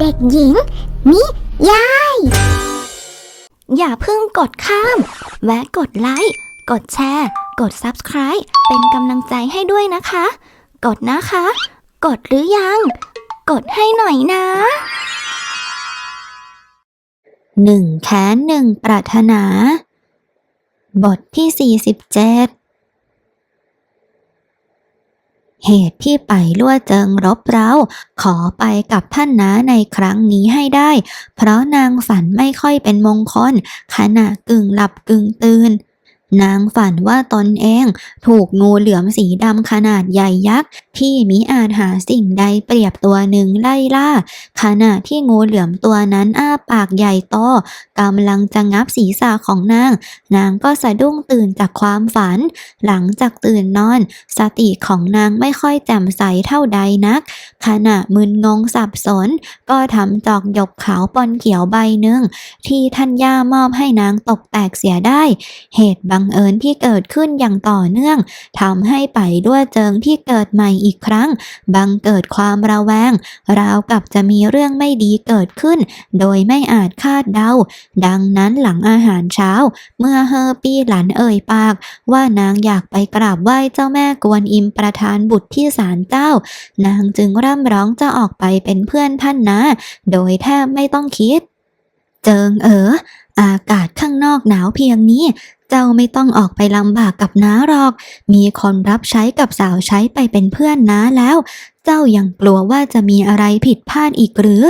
เด็กหญิง นิยาย อย่าเพิ่งกดข้าม แวะกดไลค์ กดแชร์ กด Subscribe เป็นกำลังใจให้ด้วยนะคะ กดนะคะ กดหรือยัง กดให้หน่อยนะหนึ่งแค้นหนึ่งปรารถนา บทที่ 47 เหตุที่ไปล่วเจิงรบเร้า ขอไปกับท่านนาในครั้งนี้ให้ได้ เพราะนางฝันไม่ค่อยเป็นมงคล ขณะกึ่งหลับกึ่งตื่น นางฝันว่าตนเองถูกงูเหลือมสีดำขนาดใหญ่ยักษ์ ที่มิอาจหาสิ่งใดเปรียบตัวหนึ่งไล่ล่า ขณะที่งูเหลือมตัวนั้นอ้าปากใหญ่โตกำลังจะงับศีรษะของนาง นางก็สะดุ้งตื่นจากความฝัน หลังจากตื่นนอน สติของนางไม่ค่อยแจ่มใสเท่าใดนัก ขณะมึนงงสับสน ก็ทำจอกหยกขาวปนเขียวใบหนึ่งที่ท่านย่ามอบให้นางตกแตกเสียได้ เหตุบังเอิญที่เกิดขึ้นอย่างต่อเนื่องทำให้ไปด้วยเจิงที่เกิดใหม่อีกครั้ง บังเกิดความระแวง ราวกับจะมีเรื่องไม่ดีเกิดขึ้น โดยไม่อาจคาดเดา ดังนั้นหลังอาหารเช้า เมื่อเฮอปี้หลันเอ่ยปาก ว่านางอยากไปกราบไหว้เจ้าแม่กวนอิมประธานบุตรที่ศาลเจ้า นางจึงร่ำร้องจะออกไปเป็นเพื่อนท่านนะ โดยแทบไม่ต้องคิด เจิงเอ๋ออากาศข้างนอกหนาวเพียงนี้เจ้าไม่ต้องออกไปลำบากกับน้าหรอก มีคนรับใช้กับสาวใช้ไปเป็นเพื่อนน้าแล้ว เจ้ายังกลัวว่าจะมีอะไรผิดพลาดอีกหรือ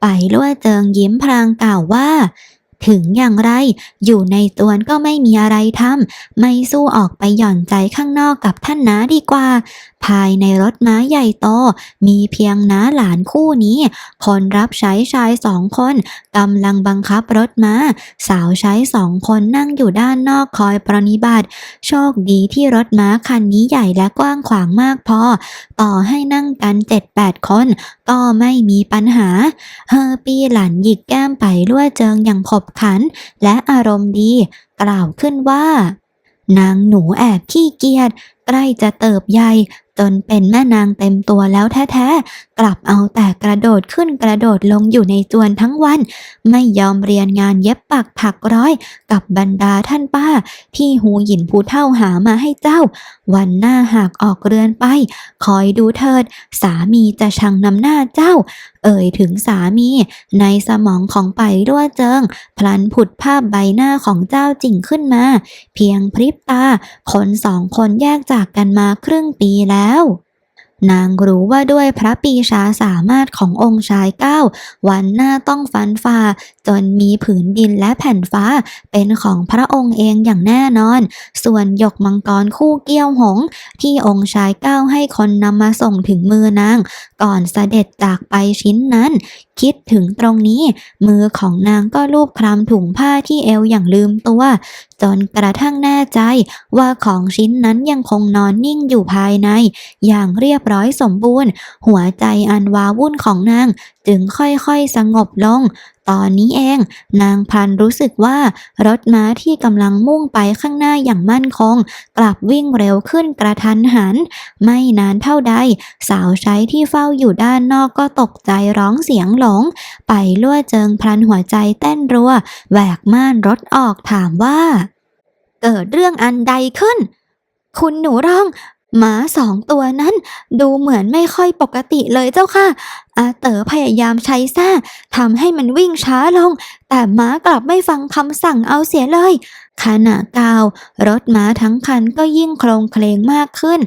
ไปล่วเจิงยิ้มพรางกล่าวว่า ถึงอย่างไร อยู่ในตวนก็ไม่มีอะไรทำไม่สู้ออกไปหย่อนใจข้างนอกกับท่านน้าดีกว่า ภายในรถม้าใหญ่โตมีเพียงน้าหลานคู่นี้ คนรับใช้ชายสองคนกำลังบังคับรถม้า สาวใช้สองคนนั่งอยู่ด้านนอกคอยปรนนิบัติ โชคดีที่รถม้าคันนี้ใหญ่และกว้างขวางมากพอ ต่อให้นั่งกันเจ็ดแปดคน ก็ไม่มีปัญหา เฮอปีหลันหยิกแก้มไปล่วเจิงอย่างขบขัน และอารมณ์ดี กล่าวขึ้นว่า นางหนูแอบขี้เกียจใกล้จะเติบใหญ่จนเป็นแม่นางเต็มตัวแล้วแท้ๆ กลับเอาแต่กระโดดขึ้นกระโดดลงอยู่ในจวนทั้งวัน ไม่ยอมเรียนงานเย็บปักถักร้อย กับบรรดาท่านป้า ที่หูหยินผู้เท่าหามาให้เจ้า วันหน้าหากออกเรือนไป คอยดูเถิด สามีจะชังนำหน้าเจ้า เอ่ยถึงสามี ในสมองของไปรั่วเจิง พลันผุดภาพใบหน้าของเจ้าจริงขึ้นมา เพียงพริบตา คนสองคนแยกจากกันมาครึ่งปีแล้วนางรู้ว่าด้วยพระปีชาสามารถขององค์ชายเก้า วันหน้าต้องฟันฝ่าจนมีผืนดินและแผ่นฟ้าเป็นของพระองค์เองอย่างแน่นอน ส่วนหยกมังกรคู่เกี้ยวหง ที่องค์ชายเก้าให้คนนำมาส่งถึงมือนาง ก่อนเสด็จจากไปชิ้นนั้น คิดถึงตรงนี้ มือของนางก็ลูบคลำถุงผ้าที่เอวอย่างลืมตัว จนกระทั่งแน่ใจว่าของชิ้นนั้นยังคงนอนนิ่งอยู่ภายใน อย่างเรียบร้อยสมบูรณ์ หัวใจอันว้าวุ่นของนางจึงค่อยๆสงบลง ตอนนี้เอง นางพันรู้สึกว่ารถม้าที่กำลังมุ่งไปข้างหน้าอย่างมั่นคง กลับวิ่งเร็วขึ้นกระทันหัน ไม่นานเท่าใด สาวใช้ที่เฝ้าอยู่ด้านนอกก็ตกใจร้องเสียงหลง ไปล่วเจิงพลันหัวใจเต้นรัวแหวกม่านรถออกถามว่า เกิดเรื่องอันใดขึ้น คุณหนูร้อง หมาสองตัวนั้น ดูเหมือนไม่ค่อยปกติเลยเจ้าค่ะ อาเต๋อพยายามใช้แส้ทำให้มันวิ่งช้าลง แต่หมากลับไม่ฟังคำสั่งเอาเสียเลยขณะกาว รถม้าทั้งคันก็ยิ่งโครงเคลงมากขึ้น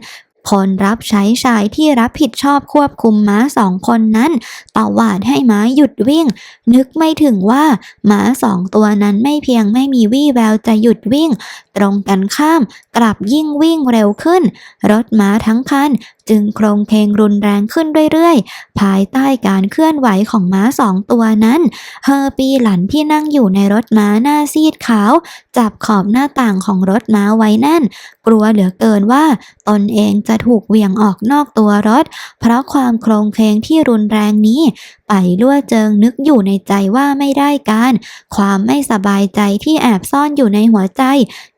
คนรับใช้ชายที่รับผิดชอบควบคุมม้าสองคนนั้นตวาดให้ม้าหยุดวิ่ง นึกไม่ถึงว่าม้าสองตัวนั้นไม่เพียงไม่มีวี่แววจะหยุดวิ่ง ตรงกันข้ามกลับยิ่งวิ่งเร็วขึ้น รถม้าทั้งคันจึงโครงเพลงรุนแรงขึ้นเรื่อยๆ ภายใต้การเคลื่อนไหวของม้าสองตัวนั้น เฮอปีหลันที่นั่งอยู่ในรถม้าหน้าซีดขาว จับขอบหน้าต่างของรถม้าไว้แน่น กลัวเหลือเกินว่า ตนเองจะถูกเหวี่ยงออกนอกตัวรถ เพราะความโครงเคลงที่รุนแรงนี้ ไปล่วเจิงนึกอยู่ในใจว่าไม่ได้การ ความไม่สบายใจที่แอบซ่อนอยู่ในหัวใจ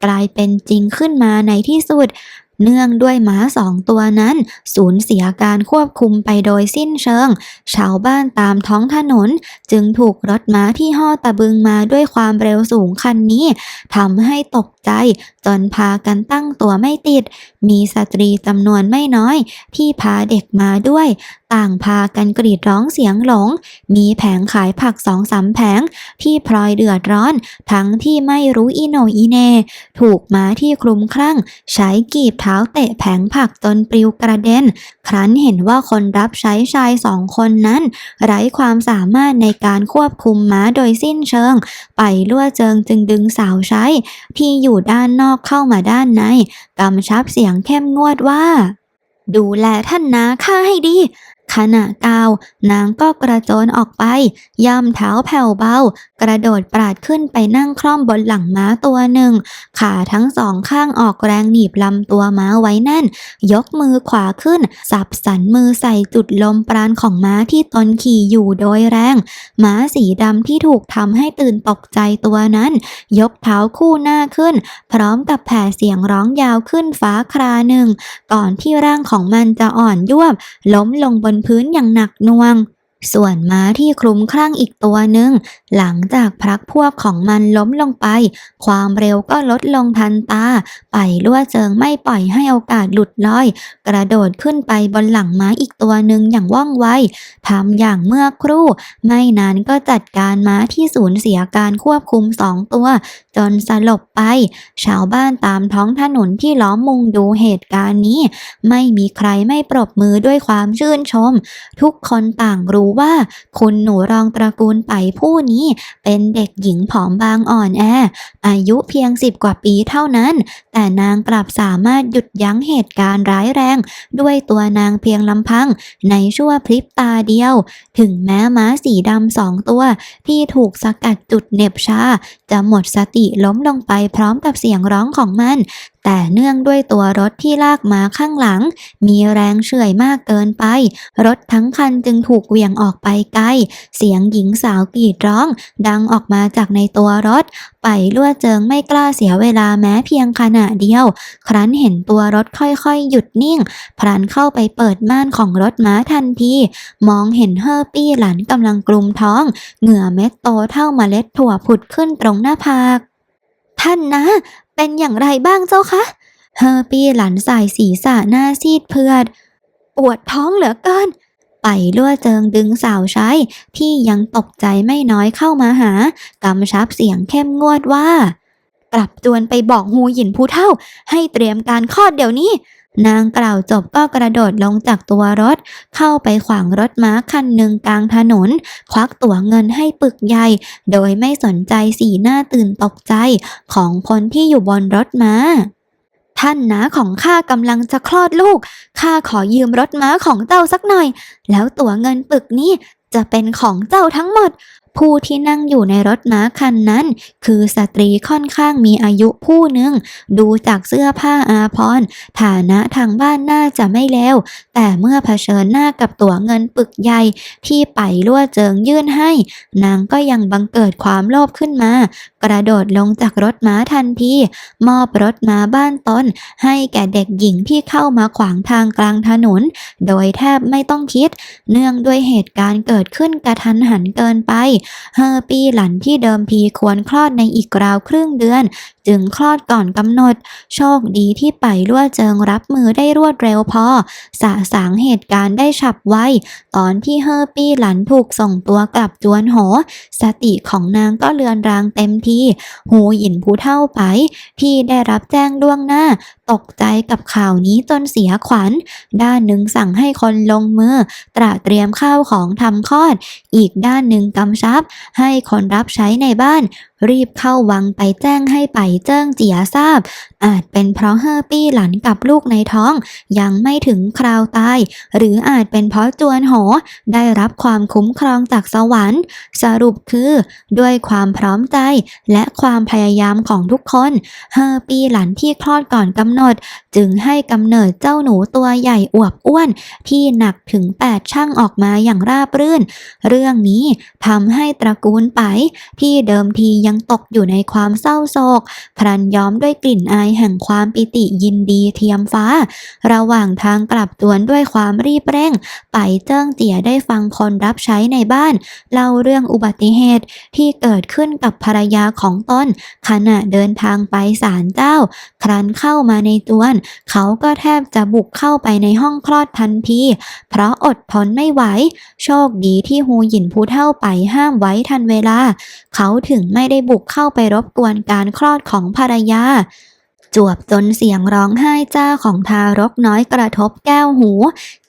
กลายเป็นจริงขึ้นมาในที่สุด เนื่องด้วยหมาสองตัวนั้น สูญเสียการควบคุมไปโดยสิ้นเชิง ชาวบ้านตามท้องถนน จึงถูกรถม้าที่ห่อตะบึงมาด้วยความเร็วสูงคันนี้ทำให้ตกใจ จนพากันตั้งตัวไม่ติด มีสตรีจำนวนไม่น้อย ที่พาเด็กมาด้วยต่างพากันกรีดร้องเสียงหลง มีแผงขายผักสองสามแผง ที่พลอยเดือดร้อน ทั้งที่ไม่รู้อีโนอีเน ถูกม้าที่คลุมคลั่ง ใช้กีบเท้าเตะแผงผักจนปลิวกระเด็น ครั้นเห็นว่าคนรับใช้ชายสองคนนั้น ไร้ความสามารถในการควบคุมม้าโดยสิ้นเชิง ไปลั่วเจิงจึงดึงสาวใช้ ที่อยู่ด้านนอกเข้ามาด้านในกำชับเสียงเข้มงวดว่าดูแลท่านนาข้าให้ดี ขณะก้าวนางก็กระโจนออกไป ย่ำเท้าแผ่วเบากระโดดปราดขึ้นไปนั่งคล่อมบนหลังม้าตัวหนึ่ง ขาทั้งสองข้างออกแรงหนีบลำตัวม้าไว้แน่น ยกมือขวาขึ้น สับสันมือใส่จุดลมปราณของม้าที่ตนขี่อยู่โดยแรง ม้าสีดำที่ถูกทำให้ตื่นตกใจตัวนั้น ยกเท้าคู่หน้าขึ้น พร้อมกับแผ่เสียงร้องยาวขึ้นฟ้าคราหนึ่ง ก่อนที่ร่างของมันจะอ่อนยวบล้มลงบนพื้นอย่างหนักหน่วง ส่วนม้าที่คลุ้มคลั่งอีกตัวหนึ่ง หลังจากพลักพวกของมันล้มลงไป ความเร็วก็ลดลงทันตา ไปลั่วเจิงไม่ปล่อยให้โอกาสหลุดลอย กระโดดขึ้นไปบนหลังม้าอีกตัวหนึ่งอย่างว่องไวทำอย่างเมื่อครู่ ไม่นานก็จัดการม้าที่สูญเสียการควบคุมสองตัว จนสลบไป ชาวบ้านตามท้องถนนที่ล้อมมุงดูเหตุการณ์นี้ ไม่มีใครไม่ปรบมือด้วยความชื่นชม ทุกคนต่างรู้ว่า คุณหนูรองตระกูลไปผู้นี้ เป็นเด็กหญิงผอมบางอ่อนแอ อายุเพียงสิบกว่าปีเท่านั้น แต่นางกลับสามารถหยุดยั้งเหตุการณ์ร้ายแรง ด้วยตัวนางเพียงลำพัง ในชั่วพริบตาเดียว ถึงแม้ม้าสีดำสองตัว ที่ถูกสกัดจุดเน็บชา จะหมดสติล้มลงไปพร้อมกับเสียงร้องของมัน แต่เนื่องด้วยตัวรถที่ลากมาข้างหลัง มีแรงเฉื่อยมากเกินไป รถทั้งคันจึงถูกเหวี่ยงออกไปไกล เสียงหญิงสาวกรีดร้อง ดังออกมาจากในตัวรถ ไปลั่วเจิงไม่กล้าเสียเวลาแม้เพียงขณะเดียว ครั้นเห็นตัวรถค่อยๆ หยุดนิ่งพลันเข้าไปเปิดม่านของรถม้าทันที มองเห็นเฮอร์ปี้หลันกำลังกลุมท้อง เหงื่อเม็ดโตเท่าเมล็ดถั่วผุดขึ้นตรงหน้าผากท่านนะ เป็นอย่างไรบ้างเจ้าคะเฮอร์ปี้หลันสายศีรษะหน้าซีดเพือด ปวดท้องเหลือเกิน ไปลั่วเจิงดึงสาวใช้ ที่ยังตกใจไม่น้อยเข้ามาหากำชับเสียงเข้มงวดว่า กลับจวนไปบอกฮูหยินผู้เท่า ให้เตรียมการคลอดเดี๋ยวนี้ นางกล่าวจบก็กระโดดลงจากตัวรถ เข้าไปขวางรถม้าคันหนึ่งกลางถนน ควักตั๋วเงินให้ปึกใหญ่ โดยไม่สนใจสีหน้าตื่นตกใจของคนที่อยู่บนรถม้าท่านนาของข้ากำลังจะคลอดลูก ข้าขอยืมรถม้าของเจ้าสักหน่อย แล้วตั๋วเงินปึกนี้จะเป็นของเจ้าทั้งหมด ผู้ที่นั่งอยู่ในรถม้าคันนั้น คือสตรีค่อนข้างมีอายุผู้หนึ่ง ดูจากเสื้อผ้าอาภรฐานะทางบ้านน่าจะไม่เลวแต่เมื่อเผชิญหน้ากับตั๋วเงินปึกใหญ่ที่ไปลั่วเจิงยื่นให้ นางก็ยังบังเกิดความโลภขึ้นมา กระโดดลงจากรถม้าทันทีมอบรถม้าบ้านตน ให้แก่เด็กหญิงที่เข้ามาขวางทางกลางถนน โดยแทบไม่ต้องคิด เนื่องด้วยเหตุการณ์เกิดขึ้นกระทันหันเกินไปเฮอร์ปีหลันที่เดิมทีควรคลอดในอีกราวครึ่งเดือน จึงคลอดก่อนกำหนด โชคดีที่ไปลั่วเจิงรับมือได้รวดเร็วพอ สะสางเหตุการณ์ได้ฉับไว ตอนที่เฮอร์ปี้หลันถูกส่งตัวกลับจวนโห สติของนางก็เลือนรางเต็มที หูหยินผู้เท่าไป ที่ได้รับแจ้งล่วงหน้า ตกใจกับข่าวนี้จนเสียขวัญ ด้านหนึ่งสั่งให้คนลงมือ ตระเตรียมข้าวของทำคลอด อีกด้านหนึ่งกำชับ ให้คนรับใช้ในบ้านรีบเข้าวังไปแจ้งให้ไปเจิ้งเจียทราบอาจเป็นเพราะเฮอร์ปี้หลันกับลูกในท้อง ยังไม่ถึงคราวตาย หรืออาจเป็นเพราะจวนโห ได้รับความคุ้มครองจากสวรรค์ สรุปคือ ด้วยความพร้อมใจและความพยายามของทุกคนเฮอร์ปี้หลันที่คลอดก่อนกำหนด จึงให้กำเนิดเจ้าหนูตัวใหญ่อวบอ้วน ที่หนักถึง 8 ช่างออกมาอย่างราบรื่น เรื่องนี้ทำให้ตระกูลไปที่เดิมทียังตกอยู่ในความเศร้าโศกพรันย้อมด้วยกลิ่นอายแห่งความปิติยินดีเทียมฟ้า ระหว่างทางกลับตวนด้วยความรีบเร่ง ไปเจิ้งเจียได้ฟังคนรับใช้ในบ้าน เล่าเรื่องอุบัติเหตุที่เกิดขึ้นกับภรรยาของตนขณะเดินทางไปศาลเจ้า ครั้นเข้ามาในตวน เขาก็แทบจะบุกเข้าไปในห้องคลอดทันที เพราะอดทนไม่ไหว โชคดีที่ฮูหยินผู้เท่าไปห้ามไว้ทันเวลา เขาถึงไม่ได้บุกเข้าไปรบกวนการคลอดของภรรยา จวบจนเสียงร้องไห้จ้าของทารกน้อยกระทบแก้วหู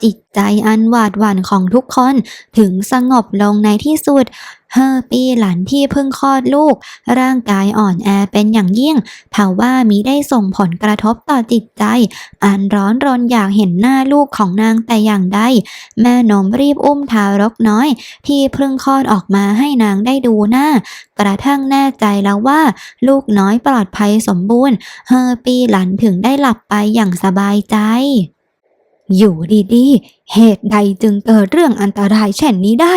จิตใจอันหวาดหวั่นของทุกคนถึงสงบลงในที่สุด เฮอปีหลานที่เพิ่งคลอดลูก ร่างกายอ่อนแอเป็นอย่างยิ่งทว่ามิได้ส่งผลกระทบต่อจิตใจ อันร้อนรนอยากเห็นหน้าลูกของนางแต่อย่างใด แม่นมรีบอุ้มทารกน้อย ที่เพิ่งคลอดออกมาให้นางได้ดูหน้า กระทั่งแน่ใจแล้วว่า ลูกน้อยปลอดภัยสมบูรณ์เฮอปีหลันถึงได้หลับไปอย่างสบายใจ อยู่ดีๆ เหตุใดจึงเกิดเรื่องอันตรายเช่นนี้ได้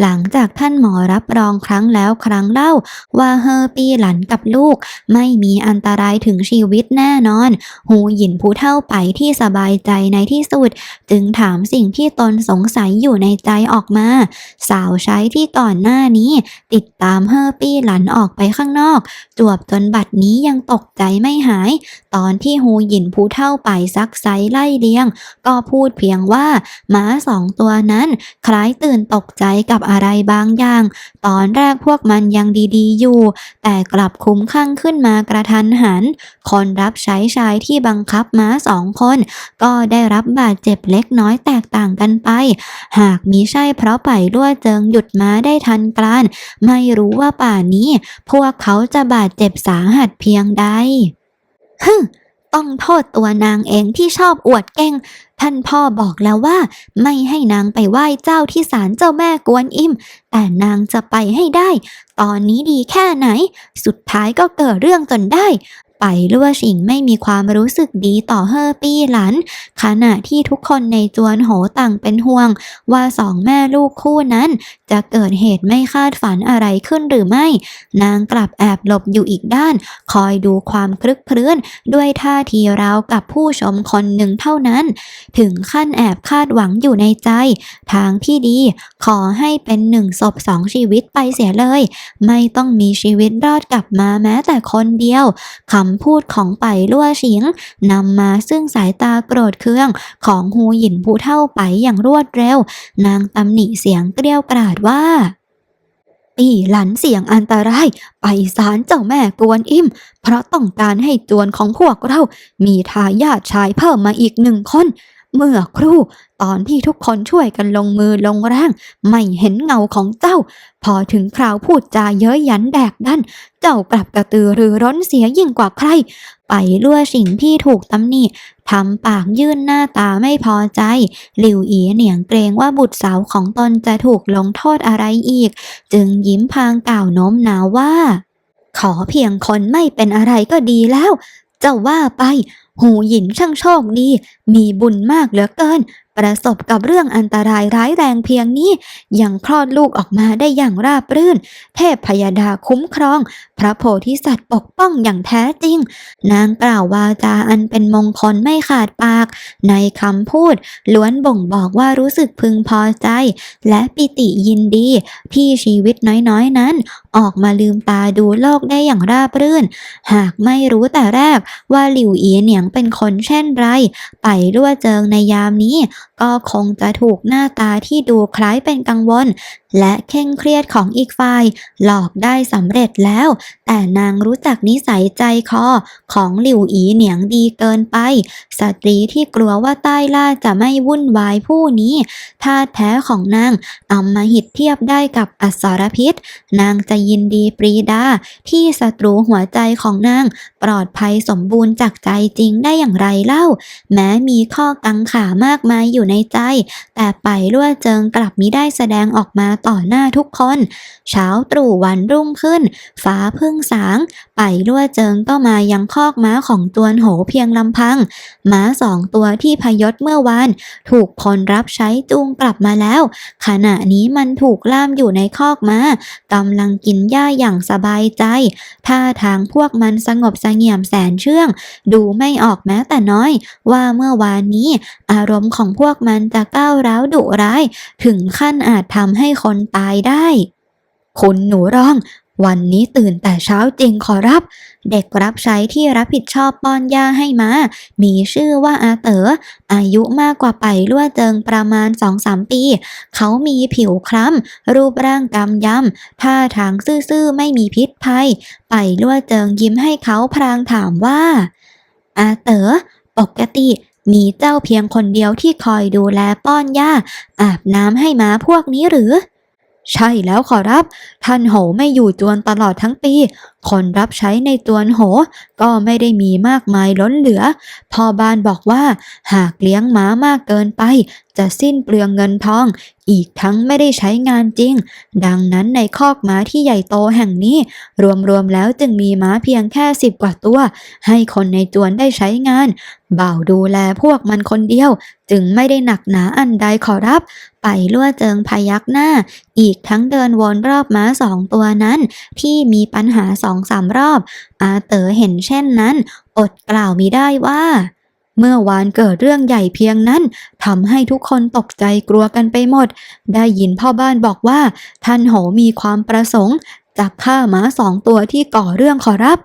หลังจากท่านหมอรับรองครั้งแล้วครั้งเล่า ว่าเฮอปีหลันกับลูก ไม่มีอันตรายถึงชีวิตแน่นอน หูหยินผู้เท่าไปที่สบายใจในที่สุด จึงถามสิ่งที่ตนสงสัยอยู่ในใจออกมา สาวใช้ที่ก่อนหน้านี้ ติดตามเฮอปี้หลันออกไปข้างนอก จวบจนบัดนี้ยังตกใจไม่หาย ตอนที่ฮูหยินผู้เท่าไปซักไซไล่เลียง ก็พูดเพียงว่าหม้าสองตัวนั้น คล้ายตื่นตกใจกับอะไรบางอย่าง ตอนแรกพวกมันยังดีๆอยู่ แต่กลับคุ้มข้างขึ้นมากระทันหัน คนรับใช้ชายที่บังคับม้าสองคน ก็ได้รับบาดเจ็บเล็กน้อยแตกต่างกันไป หากมิใช่เพราะไปล่วเจิงหยุดม้าได้ทันกลานไม่รู้ว่าป่านี้ พวกเขาจะบาดเจ็บสาหัสเพียงใดฮึม ต้องโทษตัวนางเองที่ชอบอวดเก่งท่านพ่อบอกแล้วว่า ไม่ให้นางไปไหว้เจ้าที่ศาลเจ้าแม่กวนอิม แต่นางจะไปให้ได้ ตอนนี้ดีแค่ไหน สุดท้ายก็เกิดเรื่องจนได้ ไปลั่วชิงไม่มีความรู้สึกดีต่อเฮอปี้หลัน ขณะที่ทุกคนในจวนโหต่างเป็นห่วง ว่าสองแม่ลูกคู่นั้น จะเกิดเหตุไม่คาดฝันอะไรขึ้นหรือไม่ นางกลับแอบหลบอยู่อีกด้าน คอยดูความคลึกครื้นด้วยท่าทีราวกับผู้ชมคนหนึ่งเท่านั้น ถึงขั้นแอบคาดหวังอยู่ในใจ ทางที่ดี ขอให้เป็นหนึ่งศพสองชีวิตไปเสียเลย ไม่ต้องมีชีวิตรอดกลับมาแม้แต่คนเดียวคำพูดของไปลั่วชิงนำมาซึ่งสายตาโกรธเคืองของฮูหยินผู้เท่าไปอย่างรวดเร็ว นางตำหนิเสียงเกลียวกราดว่าปีหลันเสียงอันตราย ไปศาลเจ้าแม่กวนอิม เพราะต้องการให้จวนของพวกเรา มีทายาทชายเพิ่มมาอีกหนึ่งคน เมื่อครู่ตอนที่ทุกคนช่วยกันลงมือลงแรงไม่เห็นเงาของเจ้า พอถึงคราวพูดจาเย้ยหยันแดกดัน เจ้ากลับกระตือรือร้นเสียยิ่งกว่าใคร ไปลั่วสิ่งที่ถูกตำหนิทำปากยื่นหน้าตาไม่พอใจ หลิวอีเหนียงเกรงว่าบุตรสาวของตนจะถูกลงโทษอะไรอีก จึงยิ้มพางกล่าวโน้มน้าวว่า ขอเพียงคนไม่เป็นอะไรก็ดีแล้ว เจ้าว่าไป หูหยินช่างโชคดี มีบุญมากเหลือเกิน ประสบกับเรื่องอันตรายร้ายแรงเพียงนี้ยังคลอดลูกออกมาได้อย่างราบรื่น เทพพยดาคุ้มครอง พระโพธิสัตว์ปกป้องอย่างแท้จริง นางกล่าววาจาอันเป็นมงคลไม่ขาดปาก ในคำพูด ล้วนบ่งบอกว่ารู้สึกพึงพอใจ และปิติยินดี ที่ชีวิตน้อยๆนั้น ออกมาลืมตาดูโลกได้อย่างราบรื่น หากไม่รู้แต่แรกว่าหลิวอีเหนียงเป็นคนเช่นไร ไปรั่วเจิงในยามนี้ ก็คงจะถูกหน้าตาที่ดูคล้ายเป็นกังวล และเคร่งเครียดของอีกฝ่าย หลอกได้สำเร็จแล้ว แต่นางรู้จักนิสัยใจคอของหลิวอีเหนียงดีเกินไป สตรีที่กลัวว่าใต้ล่าจะไม่วุ่นวายผู้นี้ท่าแท้ของนางอำมหิตเทียบได้กับอสรพิษ นางจะยินดีปรีดา ที่ศัตรูหัวใจของนาง ปลอดภัยสมบูรณ์จากใจจริงได้อย่างไรเล่า แม้มีข้อกังขามากมายอยู่ในใจ แต่ไปลั่วเจิงกลับมิได้แสดงออกมาต่อหน้าทุกคน เช้าตรู่วันรุ่งขึ้น ฟ้าเพึ่งสาง ไปลั่วเจิงก็มายังคอกม้าของจวนโหเพียงลำพัง ม้าสองตัวที่พยศเมื่อวาน ถูกคนรับใช้จูงกลับมาแล้ว ขณะนี้มันถูกล่ามอยู่ในคอกม้ากำลังกินหญ้าอย่างสบายใจ ท่าทางพวกมันสงบเสงี่ยมแสนเชื่อง ดูไม่ออกแม้แต่น้อย ว่าเมื่อวานนี้ อารมณ์ของพวกมันจะก้าวร้าวดุร้าย ถึงขั้นอาจทำให้คนตายได้ คุณหนูร้อง วันนี้ตื่นแต่เช้าจริงขอรับ เด็กรับใช้ที่รับผิดชอบป้อนยาให้มา มีชื่อว่าอาเต๋ออายุมากกว่าไปลั่วเจิงประมาณสองสามปี เขามีผิวคล้ำ รูปร่างกำยำท่าทางซื่อๆไม่มีพิษภัย ไปลั่วเจิงยิ้มให้เขาพรางถามว่าอาเต๋อปกติ มีเจ้าเพียงคนเดียวที่คอยดูแลป้อนหญ้า อาบน้ำให้ม้าพวกนี้หรือ ใช่แล้วขอรับ ท่านโหไม่อยู่จวนตลอดทั้งปี คนรับใช้ในจวนโห ก็ไม่ได้มีมากมายล้นเหลือ พอบ้านบอกว่า หากเลี้ยงม้ามากเกินไป จะสิ้นเปลืองเงินทอง อีกทั้งไม่ได้ใช้งานจริง ดังนั้นในคอกม้าที่ใหญ่โตแห่งนี้ รวมๆแล้วจึงมีม้าเพียงแค่สิบกว่าตัว ให้คนในจวนได้ใช้งาน บ่าวดูแลพวกมันคนเดียว จึงไม่ได้หนักหนาอันใดขอรับ ไปลั่วเจิงพยักหน้า อีกทั้งเดินวนรอบม้าสองตัวนั้น ที่มีปัญหาสองสามรอบ อาเต๋อเห็นเช่นนั้น อดกล่าวมิได้ว่า เมื่อวานเกิดเรื่องใหญ่เพียงนั้นทำให้ทุกคนตกใจกลัวกันไปหมด ได้ยินพ่อบ้านบอกว่า ท่านโหมีความประสงค์จะฆ่าม้าสองตัวที่ก่อเรื่องขอรับ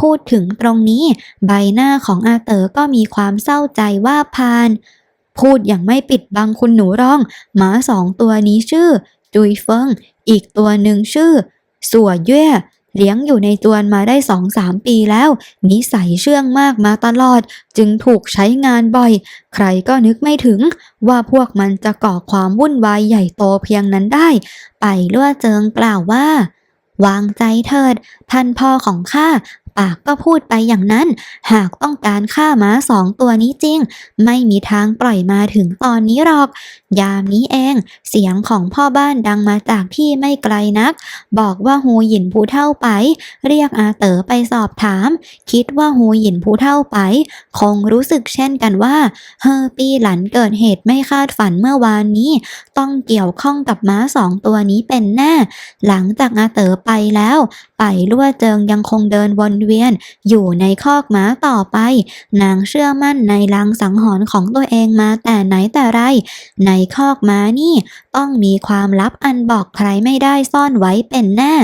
พูดถึงตรงนี้ ใบหน้าของอาเต๋อก็มีความเศร้าใจว่าพาน พูดอย่างไม่ปิดบังคุณหนูร้องหมาสองตัวนี้ชื่อ จุยเฟิง อีกตัวหนึ่งชื่อ สัวเย่ เลี้ยงอยู่ในจวนมาได้สองสามปีแล้ว นิสัยเชื่องมากมาตลอด จึงถูกใช้งานบ่อย ใครก็นึกไม่ถึง ว่าพวกมันจะก่อความวุ่นวายใหญ่โตเพียงนั้นได้ ไปลั่วเจิงกล่าวว่า วางใจเถิด ท่านพ่อของข้า ปากก็พูดไปอย่างนั้น หากต้องการฆ่าม้าสองตัวนี้จริง ไม่มีทางปล่อยมาถึงตอนนี้หรอก ยามนี้เอง เสียงของพ่อบ้านดังมาจากที่ไม่ไกลนัก บอกว่าฮูหยินผู้เท่าไป เรียกอาเต๋อไปสอบถาม คิดว่าฮูหยินผู้เท่าไป คงรู้สึกเช่นกันว่า เฮอปีหลันเกิดเหตุไม่คาดฝันเมื่อวานนี้ ต้องเกี่ยวข้องกับม้าสองตัวนี้เป็นแน่ หลังจากอาเต๋อไปแล้ว ไปลั่วเจิงยังคงเดินวนเวียนอยู่ในคอกม้าต่อไป นางเชื่อมั่นในลางสังหรณ์ของตัวเองมาแต่ไหนแต่ไร ในคอกม้านี่ ต้องมีความลับอันบอกใครไม่ได้ซ่อนไว้เป็นแน่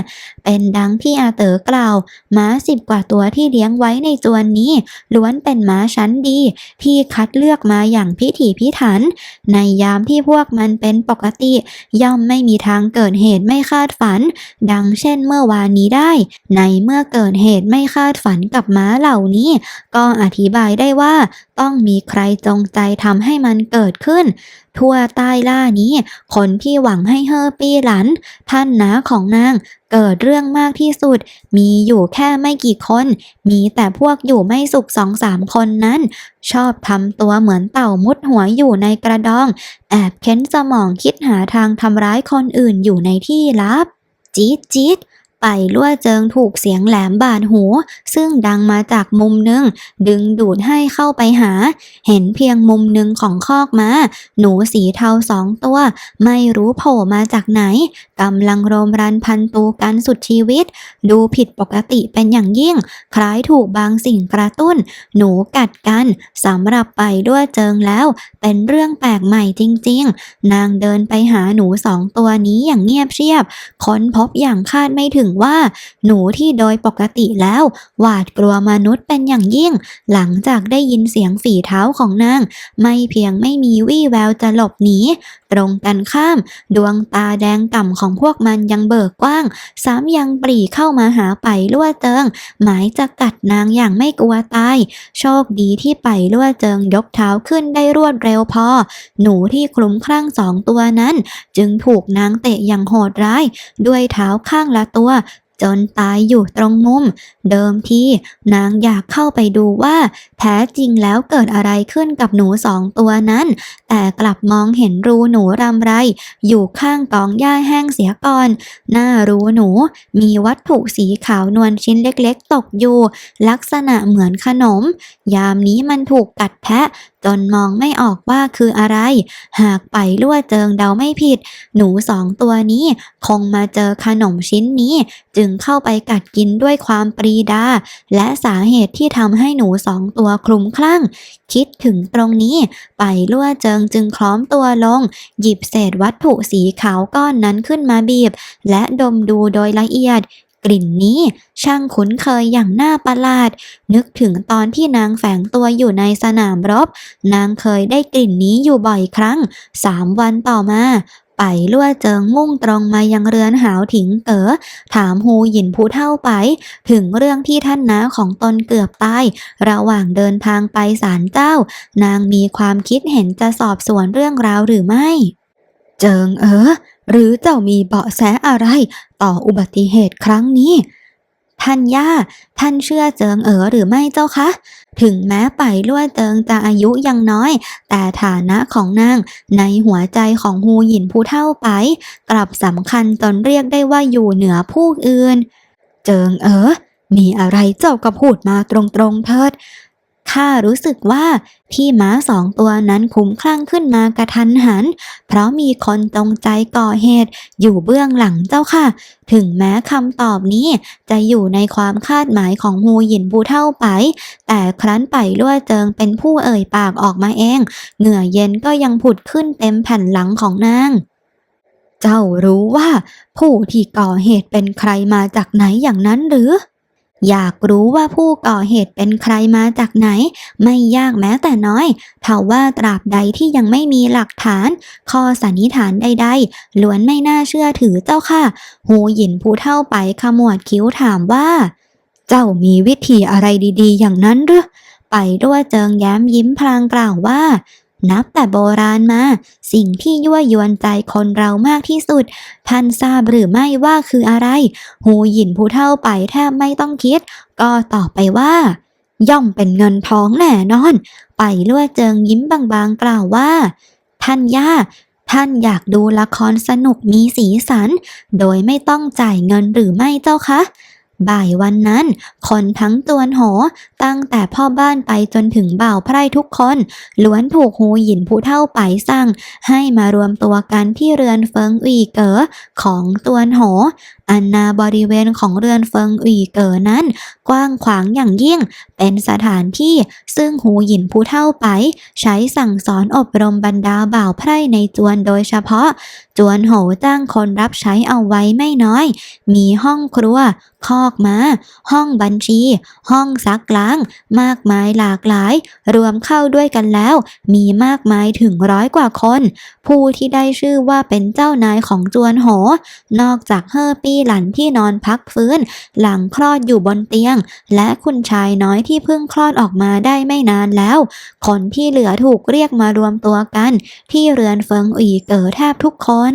เป็นดังที่อาเต๋อกล่าว ม้าสิบกว่าตัวที่เลี้ยงไว้ในจวนนี้ ล้วนเป็นม้าชั้นดีที่คัดเลือกมาอย่างพิถีพิถัน ในยามที่พวกมันเป็นปกติ ย่อมไม่มีทางเกิดเหตุไม่คาดฝัน ดังเช่นเมื่อวานนี้ได้ ในเมื่อเกิดเหตุไม่คาดฝันกับม้าเหล่านี้ ก็อธิบายได้ว่า ต้องมีใครจงใจทำให้มันเกิดขึ้น ทั่วใต้ล่านี้ คนที่หวังให้เฮอปีหลัน ท่านนาของนางเกิดเรื่องมากที่สุด มีอยู่แค่ไม่กี่คน มีแต่พวกอยู่ไม่สุขสองสามคนนั้น ชอบทำตัวเหมือนเต่ามุดหัวอยู่ในกระดอง แอบเค้นสมองคิดหาทางทำร้ายคนอื่นอยู่ในที่ลับ จี๊ดจี๊ด ไปลั่วเจิงถูกเสียงแหลมบาดหู ซึ่งดังมาจากมุมหนึ่ง ดึงดูดให้เข้าไปหา เห็นเพียงมุมหนึ่งของคอกม้า หนูสีเทาสองตัว ไม่รู้โผล่มาจากไหนกำลังโรมรันพันตูกันสุดชีวิต ดูผิดปกติเป็นอย่างยิ่ง คล้ายถูกบางสิ่งกระตุ้น หนูกัดกันสำหรับไปลั่วเจิงแล้ว เป็นเรื่องแปลกใหม่จริง ๆ นางเดินไปหาหนูสองตัวนี้อย่างเงียบเชียบ ค้นพบอย่างคาดไม่ถึงว่า หนูที่โดยปกติแล้ว หวาดกลัวมนุษย์เป็นอย่างยิ่ง หลังจากได้ยินเสียงฝีเท้าของนาง ไม่เพียงไม่มีวี่แววจะหลบหนีตรงกันข้าม ดวงตาแดงก่ำของพวกมันยังเบิกกว้าง ซ้ำยังปรีเข้ามาหาไปลั่วเจิง หมายจะกัดนางอย่างไม่กลัวตาย โชคดีที่ไปลั่วเจิงยกเท้าขึ้นได้รวดเร็วพอ หนูที่คลุ้มคลั่งสองตัวนั้น จึงถูกนางเตะอย่างโหดร้าย ด้วยเท้าข้างละตัว จนตายอยู่ตรงมุม เดิมทีนางอยากเข้าไปดูว่า แท้จริงแล้วเกิดอะไรขึ้นกับหนูสองตัวนั้น แต่กลับมองเห็นรูหนูรำไร อยู่ข้างกองหญ้าแห้งเสียก่อน หน้ารูหนู มีวัตถุสีขาวนวลชิ้นเล็กๆ ตกอยู่ ลักษณะเหมือนขนม ยามนี้มันถูกกัดแทะจนมองไม่ออกว่าคืออะไร หากไปลั่วเจิงเดาไม่ผิด หนูสองตัวนี้คงมาเจอขนมชิ้นนี้ จึงเข้าไปกัดกินด้วยความปรีดา และสาเหตุที่ทำให้หนูสองตัวคลุมคลั่ง คิดถึงตรงนี้ ไปลั่วเจิงจึงคล้อมตัวลง หยิบเศษวัตถุสีขาวก้อนนั้นขึ้นมาบีบ และดมดูโดยละเอียด กลิ่นนี้ช่างคุ้นเคยอย่างน่าประหลาด นึกถึงตอนที่นางแฝงตัวอยู่ในสนามรบ นางเคยได้กลิ่นนี้อยู่บ่อยครั้งสามวันต่อมาไปลั่วเจิงมุ่งตรงมายังเรือนหาวถิงเก๋อถามฮูหยินผู้เท่าไป ถึงเรื่องที่ท่านน้าของตนเกือบตายระหว่างเดินทางไปศาลเจ้า นางมีความคิดเห็นจะสอบสวนเรื่องราวหรือไม่ เจิงเอ๋อ หรือเจ้ามีเบาะแสอะไรต่ออุบัติเหตุครั้งนี้ ท่านย่า ท่านเชื่อเจิงเอ๋อหรือไม่เจ้าคะ ถึงแม้ไปลั่วเจิงจะอายุยังน้อย แต่ฐานะของนางในหัวใจของฮูหยินผู้เท่าไป กลับสำคัญจนเรียกได้ว่าอยู่เหนือผู้อื่น เจิงเอ๋อมีอะไรเจ้าก็พูดมาตรงๆเถิด ข้ารู้สึกว่าพี่ม้าสองตัวนั้นคุ้มคลั่งขึ้นมากระทันหัน เพราะมีคนจงใจก่อเหตุอยู่เบื้องหลังเจ้าค่ะ ถึงแม้คำตอบนี้จะอยู่ในความคาดหมายของฮูหยินบูเท่าไป แต่ครั้นไปลั่วเจิงเป็นผู้เอ่ยปากออกมาเอง เหงื่อเย็นก็ยังผุดขึ้นเต็มแผ่นหลังของนางเจ้ารู้ว่าผู้ที่ก่อเหตุเป็นใครมาจากไหนอย่างนั้นหรือ อยากรู้ว่าผู้ก่อเหตุเป็นใครมาจากไหน ไม่ยากแม้แต่น้อยเท่าว่าตราบใดที่ยังไม่มีหลักฐาน ข้อสันนิษฐานใดๆล้วนไม่น่าเชื่อถือเจ้าค่ะ หูหยินผู้เท่าไปขมวดคิ้วถามว่า เจ้ามีวิธีอะไรดีๆ อย่างนั้นหรือไปด้วยเจิงแย้มยิ้มพลางกล่าวว่า นับแต่โบราณมา สิ่งที่ยั่วยวนใจคนเรามากที่สุด ท่านทราบหรือไม่ว่าคืออะไร หูหยินผู้เท่าไปแทบไม่ต้องคิด ก็ตอบไปว่า ย่อมเป็นเงินทองแน่นอน ไปลั่วเจิงยิ้มบางๆกล่าวว่า ท่านย่าท่านอยากดูละครสนุกมีสีสัน โดยไม่ต้องจ่ายเงินหรือไม่เจ้าคะ บ่ายวันนั้น คนทั้งตวนโห ตั้งแต่พ่อบ้านไปจนถึงบ่าวไพร่ทุกคน ล้วนถูกหูหยินผู้เท่าไปสั่ง ให้มารวมตัวกันที่เรือนเฟิงอีเก๋อของตวนโห อันนาบริเวณของเรือนเฟิงอีเก๋อนั้น กว้างขวางอย่างยิ่ง เป็นสถานที่ซึ่งหูหยินผู้เท่าไป ใช้สั่งสอนอบรมบรรดาบ่าวไพร่ในจวนโดยเฉพาะ จวนโหจ้างคนรับใช้เอาไว้ไม่น้อย มีห้องครัวคอกม้า ห้องบัญชี ห้องซักล้าง มากมายหลากหลาย รวมเข้าด้วยกันแล้ว มีมากมายถึงร้อยกว่าคน ผู้ที่ได้ชื่อว่าเป็นเจ้านายของจวนโห นอกจากเฮอปี้หลันที่นอนพักฟื้น หลังคลอดอยู่บนเตียง และคุณชายน้อยที่เพิ่งคลอดออกมาได้ไม่นานแล้ว คนที่เหลือถูกเรียกมารวมตัวกัน ที่เรือนเฟิงอีเก๋อแทบทุกคน